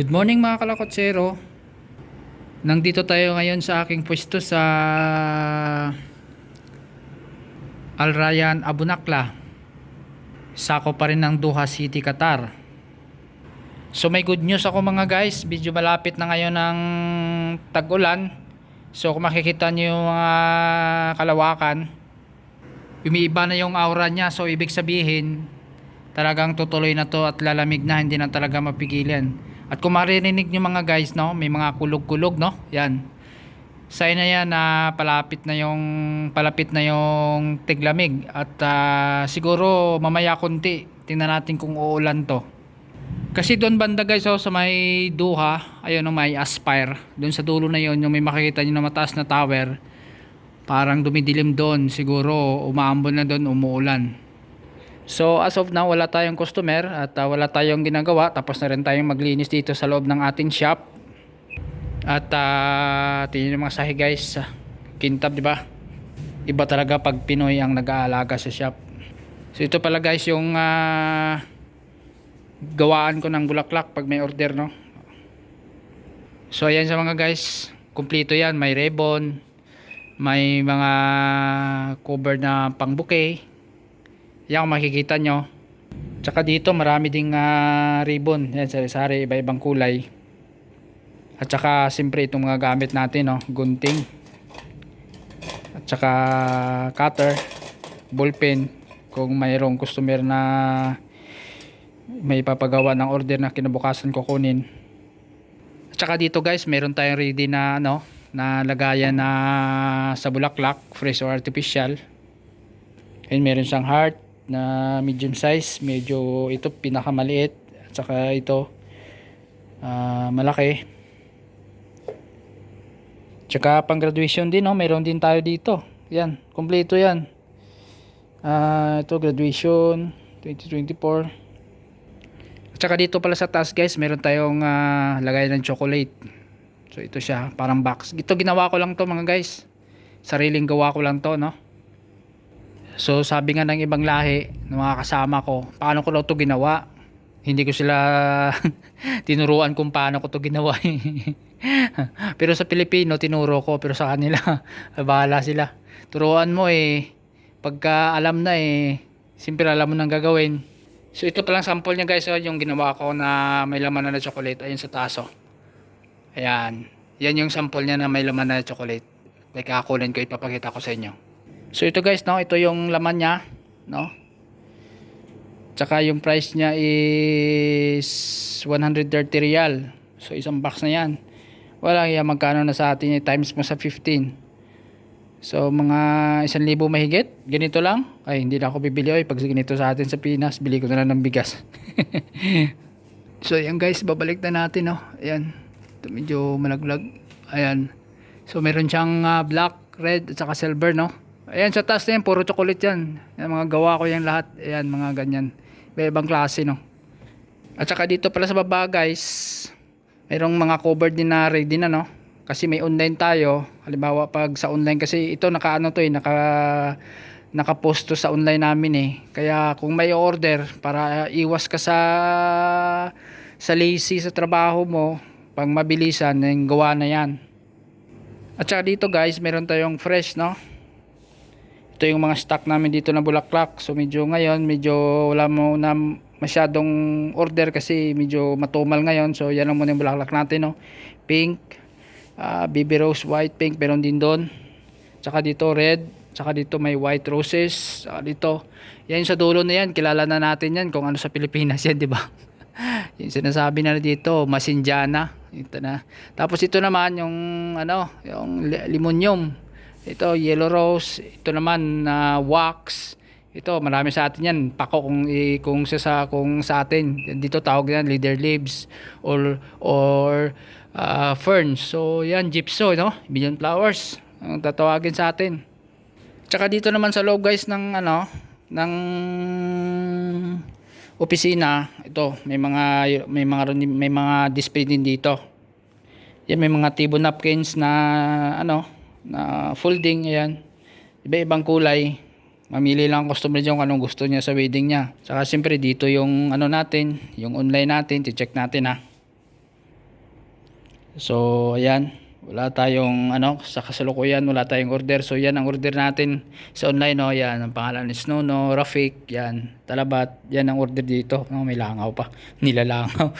Good morning mga kalakotsero. Nandito tayo ngayon sa aking pwesto sa Al Rayyan Abu Nakla. Sako pa rin ng Doha City, Qatar. So may good news ako mga guys. Medyo malapit na ngayon ng tag-ulan. So kung makikita nyo yung mga kalawakan, umiiba na yung aura niya. So ibig sabihin, talagang tutuloy na to at lalamig na. Hindi na talaga mapigilan. At kung maririnig nyo mga guys, no, may mga kulog-kulog, no? Yan. Sign na yan na palapit na yung palapit na yung tiglamig at ah, siguro mamaya konti tingnan natin kung uulan to. Kasi doon banda guys oh, sa may Duha, ayun oh, may Aspire. Doon sa dulo na yon yung may makikita niyo na mataas na tower. Parang dumidilim doon, siguro umaambon na doon, umuulan. So as of now wala tayong customer at ah, wala tayong ginagawa tapos na rin tayong maglinis dito sa loob ng ating shop. At uh, tingnan mga sahi guys, kintab 'di ba? Iba talaga pag Pinoy ang nag-aalaga sa shop. So ito pala guys yung ah, gawaan ko ng bulaklak pag may order no. So ayan sa mga guys, kumpleto yan, may ribbon, may mga cover na pang bouquet. Yan makikita nyo. Tsaka dito marami ding ah, ribbon. Yan, sari-sari, iba-ibang kulay. At saka siyempre itong mga gamit natin, no? gunting. At saka cutter, ballpen. Kung mayroong customer na may papagawa ng order na kinabukasan ko kunin. At saka dito guys, meron tayong ready na ano, na lagayan na sa bulaklak, fresh or artificial. Ayun, meron siyang heart na medium size, medyo ito pinakamaliit at saka ito ah, malaki. Tsaka pang graduation din, no? meron din tayo dito. Yan, kompleto yan. Ah, ito graduation 2024. At saka dito pala sa taas guys, meron tayong ah, lagay ng chocolate. So ito siya, parang box. Ito ginawa ko lang to mga guys. Sariling gawa ko lang to, no? So sabi nga ng ibang lahi ng mga kasama ko, paano ko daw to ginawa? Hindi ko sila tinuruan kung paano ko to ginawa. pero sa Pilipino tinuro ko, pero sa kanila bahala sila. Turuan mo eh pagka alam na eh simple alam mo nang gagawin. So ito pa lang sample niya guys, oh, yung ginawa ko na may laman na, chocolate ayun sa taso. Ayan. Yan yung sample niya na may laman na chocolate. May kakulin ko ipapakita ko sa inyo. So ito guys, no, ito yung laman niya, no? Tsaka yung price niya is 130 real. So isang box na 'yan. Wala yan magkano na sa atin times mo sa 15. So mga 1,000 mahigit, ganito lang. Ay hindi na ako bibili oy pag ganito sa atin sa Pinas, bili ko na lang ng bigas. so ayan guys, babalik na natin no. Ayan. Ito medyo malaglag. Ayan. So meron siyang ah, black, red at saka silver no. Ayan sa taas na yan, puro chocolate yan. Yan mga gawa ko yan lahat. Ayan mga ganyan. Iba ibang klase no. At saka dito pala sa baba guys, mayroong mga covered din na ready na no. Kasi may online tayo. Halimbawa pag sa online kasi ito naka ano to eh, naka nakapost to sa online namin eh. Kaya kung may order para iwas ka sa sa lazy sa trabaho mo, pang mabilisan, yung gawa na yan. At saka dito guys, meron tayong fresh no ito yung mga stock namin dito na bulaklak. So medyo ngayon medyo wala mo na masyadong order kasi medyo matumal ngayon. So yan lang muna yung bulaklak natin no? Pink uh, baby rose white pink meron din doon. Tsaka dito red. Tsaka dito may white roses. Tsaka dito. Yan sa dulo na yan. Kilala na natin yan kung ano sa Pilipinas yan di ba? Yung sinasabi na dito masinjana. Ito na. Tapos ito naman yung ano yung limonium ito yellow rose. Ito naman na uh, wax. Ito marami sa atin yan. Pako kung kung sa, sa kung sa atin. Dito tawag yan leader leaves or or uh, ferns. So yan gypso no? Million flowers ang tatawagin sa atin. Tsaka dito naman sa loob guys ng ano ng opisina ito may mga may mga may mga display din dito. Yan may mga tibo napkins na ano na folding ayan iba ibang kulay mamili lang ang customer dyan kung anong gusto niya sa wedding niya saka siyempre dito yung ano natin yung online natin check natin ha So, ayan. Wala tayong ano, sa kasalukuyan wala tayong order. So, yan ang order natin sa online no. Yan ang pangalan ni Snow no, Rafik, yan. Talabat, yan ang order dito. No, may langaw pa. Nilalangaw.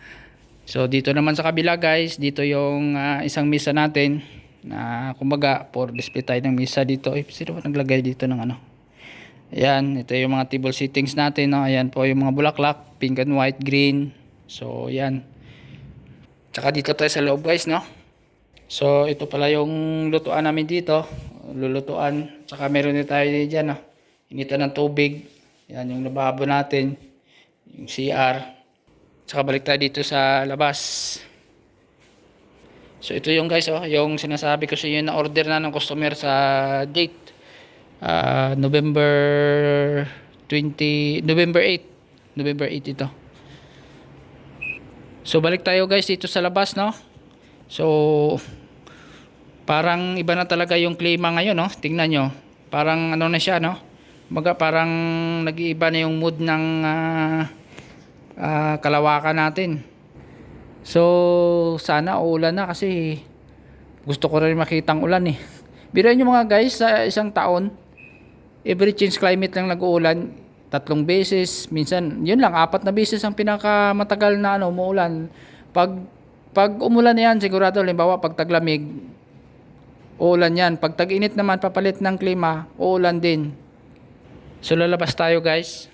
so, dito naman sa kabila guys, dito yung ah, isang misa natin na kumbaga for display tayo ng misa dito. Eh, sino ba naglagay dito ng ano? Ayan, ito yung mga table settings natin. No? Ayan po yung mga bulaklak, pink and white, green. So, ayan. Tsaka dito tayo sa loob guys, no? So, ito pala yung lutuan namin dito. Lulutuan. Tsaka meron din tayo dyan, no? Initan ng tubig. Yan yung lababo natin. Yung CR. Tsaka balik tayo dito sa labas. So, ito yung guys, oh. Yung sinasabi ko sa inyo na order na ng customer sa date. Ah, November 20, November 8. November 8 ito. So balik tayo guys dito sa labas no. So parang iba na talaga yung klima ngayon no. Tingnan nyo. Parang ano na siya no. Baga parang nag-iiba na yung mood ng ah, ah, kalawakan natin. So sana uulan na kasi gusto ko rin makitang ulan eh. Biruin nyo mga guys sa isang taon every change climate lang nag-uulan tatlong beses, minsan, yun lang, apat na beses ang pinakamatagal na ano, umuulan. Pag, pag umulan na yan, sigurado, halimbawa, pag taglamig, uulan yan. Pag tag-init naman, papalit ng klima, uulan din. So, lalabas tayo, guys.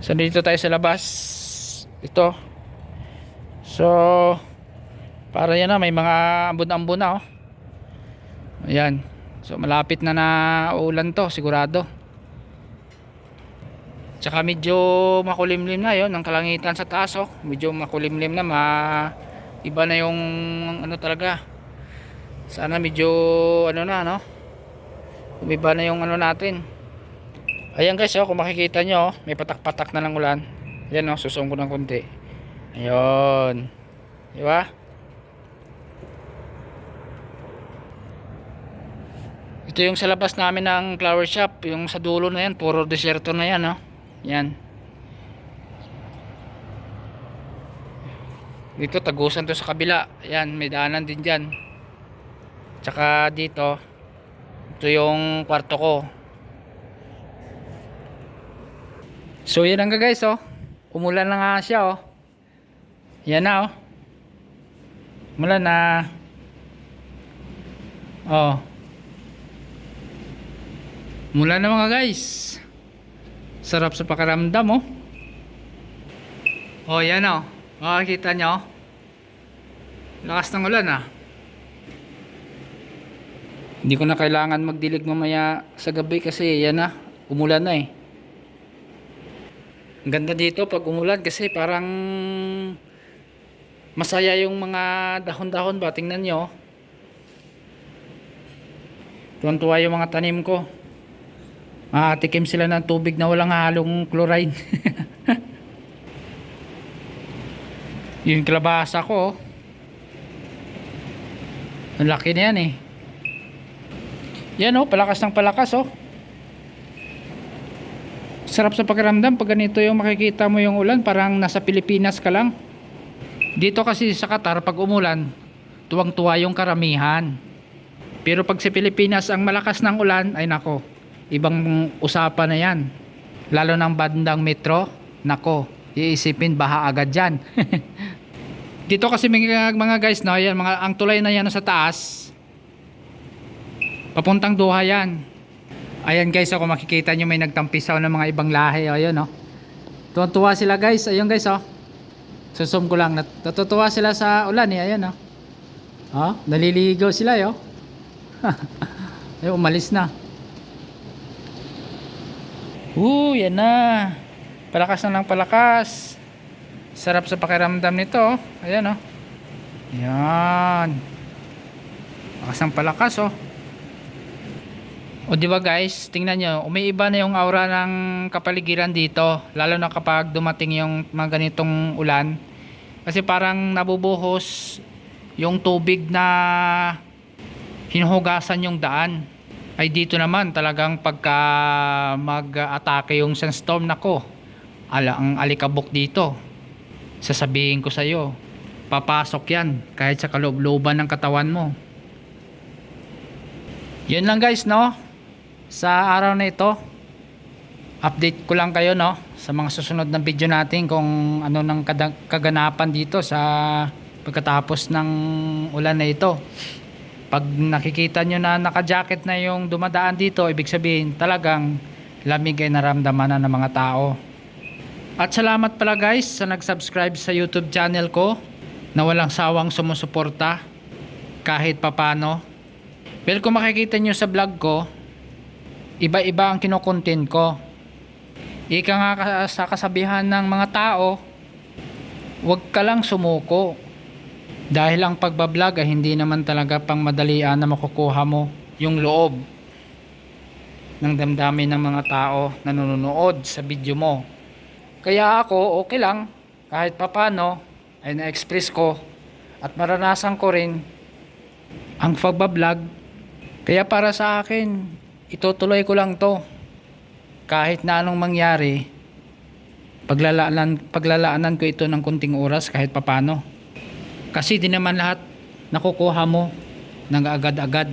So, dito tayo sa labas. Ito. So, para yan na, may mga ambon-ambon na, oh. Ayan. So, malapit na na uulan to, sigurado. Tsaka medyo makulimlim na yon ang kalangitan sa taas oh. Medyo makulimlim na ma iba na yung ano talaga. Sana medyo ano na no. Umiba na yung ano natin. Ayan guys oh, kung makikita nyo oh, may patak-patak na ng ulan. Ayan oh, susong ko ng konti. Ayun. Di ba? Ito yung sa labas namin ng flower shop, yung sa dulo na yan, puro deserto na yan, no? Yan. Dito tagusan to sa kabila. Yan, may daanan din diyan. Tsaka dito ito yung kwarto ko. So yan ang guys oh. Umulan na nga siya oh. Yan na oh. Umulan na. Oh. Mula na mga guys. Sarap sa pakiramdam oh. Oh, yan oh. Makikita nyo. Lakas ng ulan ah. Hindi ko na kailangan magdilig mamaya sa gabi kasi yan na. Umulan na eh. Ang ganda dito pag umulan kasi parang masaya yung mga dahon-dahon ba. Tingnan nyo. Tuwan-tuwa yung mga tanim ko. Makatikim sila ng tubig na walang halong chlorine. yung kalabasa ko. oh. Ang laki na yan eh. Yan oh, palakas ng palakas oh. Sarap sa pakiramdam pag ganito yung makikita mo yung ulan, parang nasa Pilipinas ka lang. Dito kasi sa Qatar pag umulan, tuwang-tuwa yung karamihan. Pero pag sa Pilipinas ang malakas ng ulan, ay nako, ibang usapan na yan. Lalo ng bandang metro, nako, iisipin baha agad dyan. Dito kasi mga, mga guys, no, yan, mga, ang tulay na yan sa taas, papuntang Doha yan. Ayan guys, ako makikita nyo may nagtampisaw ng mga ibang lahi. O, ayun, oh. Tuwan-tuwa sila guys. Ayun guys, oh. Susum ko lang. Nat- Natutuwa sila sa ulan eh. Ayan, oh. Oh, naliligaw sila, yo. Ay, umalis na. Uh, yan na. Palakas na lang palakas. Sarap sa pakiramdam nito, oh. Ayan, oh. Yan. Palakas ng palakas, oh. O di ba guys, tingnan nyo, umiiba na yung aura ng kapaligiran dito, lalo na kapag dumating yung mga ganitong ulan. Kasi parang nabubuhos yung tubig na hinuhugasan yung daan. Ay dito naman talagang pagka mag-atake yung sandstorm nako, ala ang alikabok dito. Sasabihin ko sa iyo, papasok yan kahit sa kaloob-looban ng katawan mo. Yun lang guys no. Sa araw na ito, update ko lang kayo no sa mga susunod na video natin kung ano kada- kaganapan dito sa pagkatapos ng ulan na ito. Pag nakikita nyo na naka-jacket na yung dumadaan dito, ibig sabihin talagang lamig ay naramdaman na ng mga tao. At salamat pala guys sa nag-subscribe sa YouTube channel ko na walang sawang sumusuporta kahit papano. Pero kung makikita nyo sa vlog ko, iba-iba ang kinukontent ko. Ika nga sa kasabihan ng mga tao, huwag ka lang sumuko. Dahil ang pagbablog ay hindi naman talaga pang madalian na makukuha mo yung loob ng damdamin ng mga tao na nanonood sa video mo. Kaya ako okay lang kahit papano ay na-express ko at maranasan ko rin ang pagbablog. Kaya para sa akin, itutuloy ko lang to. Kahit na anong mangyari, paglalaanan, paglalaanan ko ito ng kunting oras kahit papano. Kasi di naman lahat nakukuha mo ng agad-agad.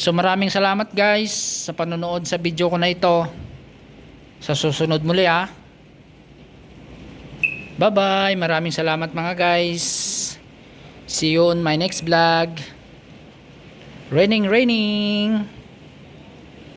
So maraming salamat guys sa panonood sa video ko na ito. Sa susunod muli ah. Bye bye. Maraming salamat mga guys. See you on my next vlog. Raining, raining.